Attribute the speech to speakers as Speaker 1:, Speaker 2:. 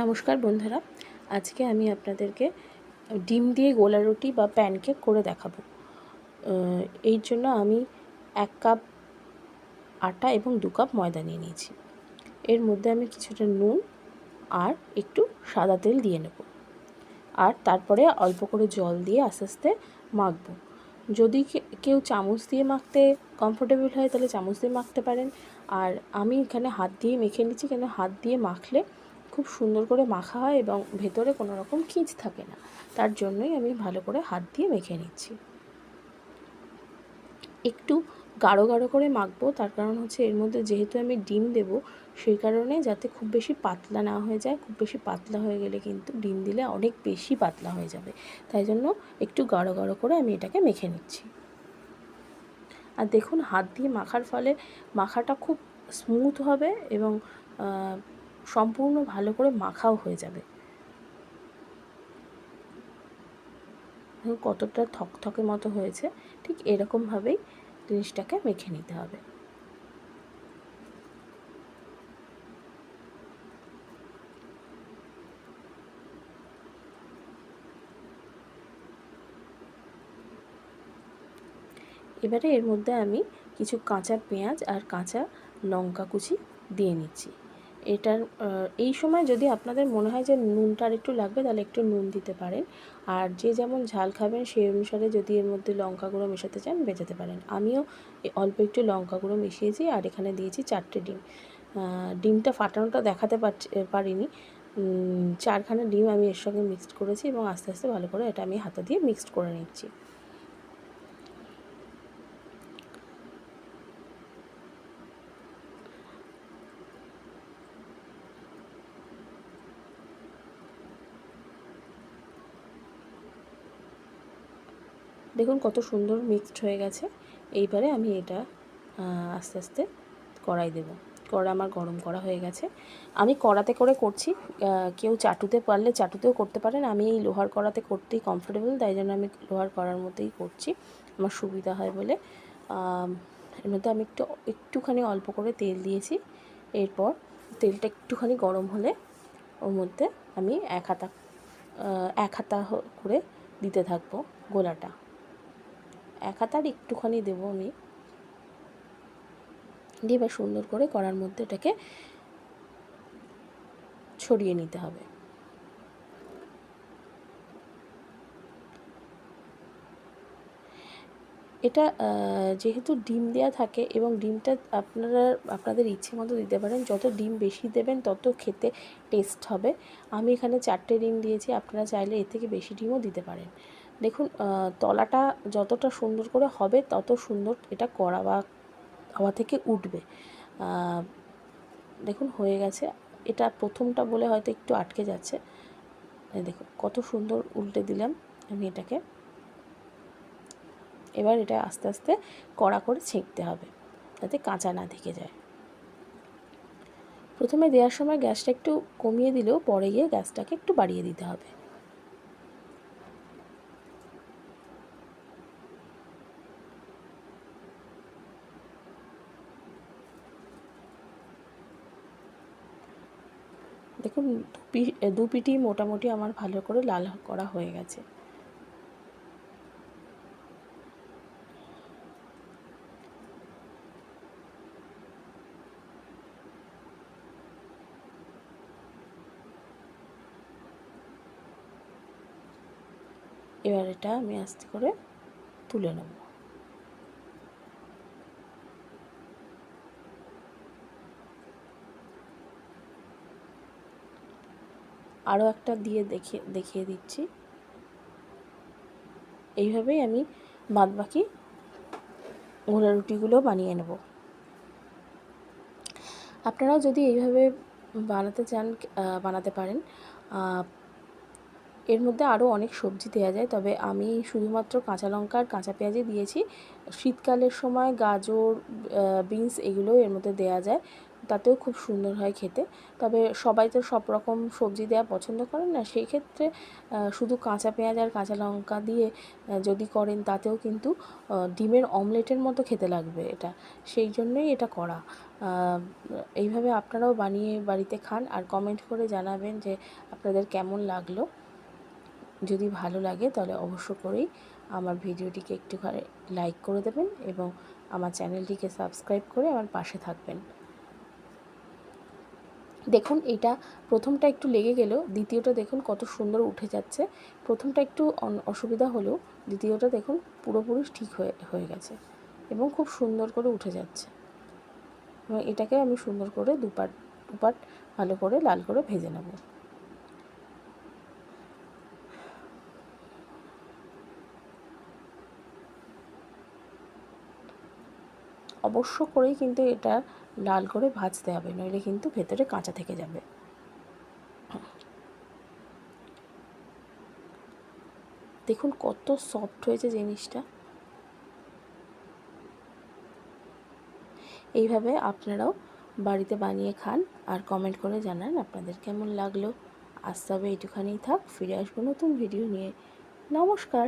Speaker 1: নমস্কার বন্ধুরা, আজকে আমি আপনাদেরকে ডিম দিয়ে গোলা রুটি বা প্যানকেক করে দেখাবো। এই জন্য আমি এক কাপ আটা এবং দু কাপ ময়দা নিয়ে নিয়েছি। এর মধ্যে আমি কিছুটা নুন আর একটু সাদা তেল দিয়ে নেব। আর তারপরে অল্প করে জল দিয়ে আস্তে আস্তে মাখবো। যদি কেউ চামচ দিয়ে মাখতে কমফোর্টেবল হয়, তাহলে চামচ দিয়ে মাখতে পারেন। আর আমি এখানে হাত দিয়ে মেখে নিচ্ছি, কেন হাত দিয়ে মাখলে খুব সুন্দর করে মাখা হয় এবং ভেতরে কোনো রকম খিঁচ থাকে না। তার জন্যই আমি ভালো করে হাত দিয়ে মেখে নিচ্ছি। একটু গাঢ় গাঢ় করে মাখবো, তার কারণ হচ্ছে এর মধ্যে যেহেতু আমি ডিম দেব, সেই কারণে যাতে খুব বেশি পাতলা না হয়ে যায়। খুব বেশি পাতলা হয়ে গেলে কিন্তু ডিম দিলে অনেক বেশি পাতলা হয়ে যাবে। তাই জন্য একটু গাঢ় গাঢ় করে আমি এটাকে মেখে নিচ্ছি। আর দেখুন, হাত দিয়ে মাখার ফলে মাখাটা খুব স্মুথ হবে এবং সম্পূর্ণ ভালো করে মাখাও হয়ে যাবে। কতটা থকথকে মতো হয়েছে, ঠিক এরকমভাবেই জিনিসটাকে মেখে নিতে হবে। এবারে এর মধ্যে আমি কিছু কাঁচা পেঁয়াজ আর কাঁচা লঙ্কা কুচি দিয়ে নিচ্ছি। এটার এই সময় যদি আপনাদের মনে হয় যে নুনটা একটু লাগবে, তাহলে একটু নুন দিতে পারেন। আর যে যেমন ঝাল খাবেন সেই অনুসারে যদি এর মধ্যে লঙ্কা গুঁড়ো মেশাতে চান মেশাতে পারেন। আমিও অল্প একটু লঙ্কা গুঁড়ো মিশিয়েছি আর এখানে দিয়েছি চারটে ডিম। ডিমটা ফাটানোটা দেখাতে পারছি পারিনি। চারখানা ডিম আমি এর সঙ্গে মিক্সড করেছি এবং আস্তে আস্তে ভালো করে এটা আমি হাতা দিয়ে মিক্সড করে নিচ্ছি। দেখুন কত সুন্দর মিক্সড হয়ে গেছে। এইবারে আমি এটা আস্তে আস্তে কড়াই দেব। কড়া আমার গরম করা হয়ে গেছে। আমি কড়াতে করে করছি কেউ চাটুতে পারলে চাটুতেও করতে পারেন। আমি এই লোহার কড়াতে করতেই কমফোর্টেবল তাই জন্য আমি লোহার কড়ার মধ্যেই করছি। আমার সুবিধা হয় বলে এর মধ্যে আমি একটু, একটুখানি অল্প করে তেল দিয়েছি। এরপর তেলটা একটুখানি গরম হলে ওর মধ্যে আমি এক হাতা এক হাতা করে দিতে থাকব গোলাটা। এক একটুখানি দেবো আমি। দিয়ে এবার সুন্দর করে কড়ার মধ্যে এটাকে ছড়িয়ে নিতে হবে। এটা যেহেতু ডিম দেওয়া থাকে এবং ডিমটা আপনারা, আপনাদের ইচ্ছে মতো দিতে পারেন, যত ডিম বেশি দেবেন তত খেতে টেস্ট হবে। আমি এখানে চারটে ডিম দিয়েছি, আপনারা চাইলে এর থেকে বেশি ডিমও দিতে পারেন। দেখুন তলাটা যতটা সুন্দর করে হবে, তত সুন্দর এটা করা বা হাওয়া থেকে উঠবে। দেখুন, হয়ে গেছে। এটা প্রথমটা বলে হয়তো একটু আটকে যাচ্ছে। দেখুন, কত সুন্দর উল্টে দিলাম আমি এটাকে। এবার এটা আস্তে আস্তে কড়া করে ছেঁকতে হবে, যাতে কাঁচা না থেকে যায়। প্রথমে দেওয়ার সময় গ্যাসটা একটু কমিয়ে দিলেও পরে গিয়ে গ্যাসটাকে একটু বাড়িয়ে দিতে হবে। দেখুন, দু পিটি মোটামুটি আমার ভালো করে লাল করা হয়ে গেছে। এবার এটা আমি আস্তে করে তুলে নেব। আরও একটা দিয়ে দেখে, দেখিয়ে দিচ্ছি। এইভাবেই আমি বাদবাকি গোলা রুটিগুলো বানিয়ে নেব। আপনারাও যদি এইভাবে বানাতে চান বানাতে পারেন। এর মধ্যে আরও অনেক সবজি দেওয়া যায়, তবে আমি শুধুমাত্র কাঁচা লঙ্কা আর কাঁচা পেঁয়াজই দিয়েছি। শীতকালের সময় গাজর বিনস এগুলো এর মধ্যে দেওয়া যায়। তাতেও খুব সুন্দর হয় খেতে। তবে সবাই তো সব রকম সবজি দেওয়া পছন্দ করেন না সেই ক্ষেত্রে শুধু কাঁচা পেঁয়াজ আর কাঁচা লঙ্কা দিয়ে যদি করেন তাতেও কিন্তু ডিমের অমলেটের মতো খেতে লাগবে এটা। সেই জন্যই এটা করা। এইভাবে আপনারাও বানিয়ে বাড়িতে খান আর কমেন্ট করে জানাবেন যে আপনাদের কেমন লাগল। যদি ভালো লাগে তাহলে অবশ্য করেই আমার ভিডিওটিকে একটুখানি লাইক করে দেবেন এবং আমার চ্যানেলটিকে সাবস্ক্রাইব করে আমার পাশে থাকবেন। দেখুন, এটা প্রথমটা একটু লেগে গেলেও দ্বিতীয়টা দেখুন কত সুন্দর উঠে যাচ্ছে। প্রথমটা একটু অসুবিধা হলেও দ্বিতীয়টা দেখুন পুরোপুরি ঠিক হয়ে হয়ে গেছে এবং খুব সুন্দর করে উঠে যাচ্ছে। এবং এটাকে আমি সুন্দর করে দুপাট দুপাট ভালো করে লাল করে ভেজে নেব। অবশ্য করেই কিন্তু এটা লাল করে ভাজতে হবে, নইলে কিন্তু ভেতরে কাঁচা থেকে যাবে। দেখুন কত সফট হয়েছে জিনিসটা। এইভাবে আপনারাও বাড়িতে বানিয়ে খান আর কমেন্ট করে জানান আপনাদের কেমন লাগল। আজ তবে এইটুখানেই থাক, ফিরে আসব নতুন ভিডিও নিয়ে। নমস্কার।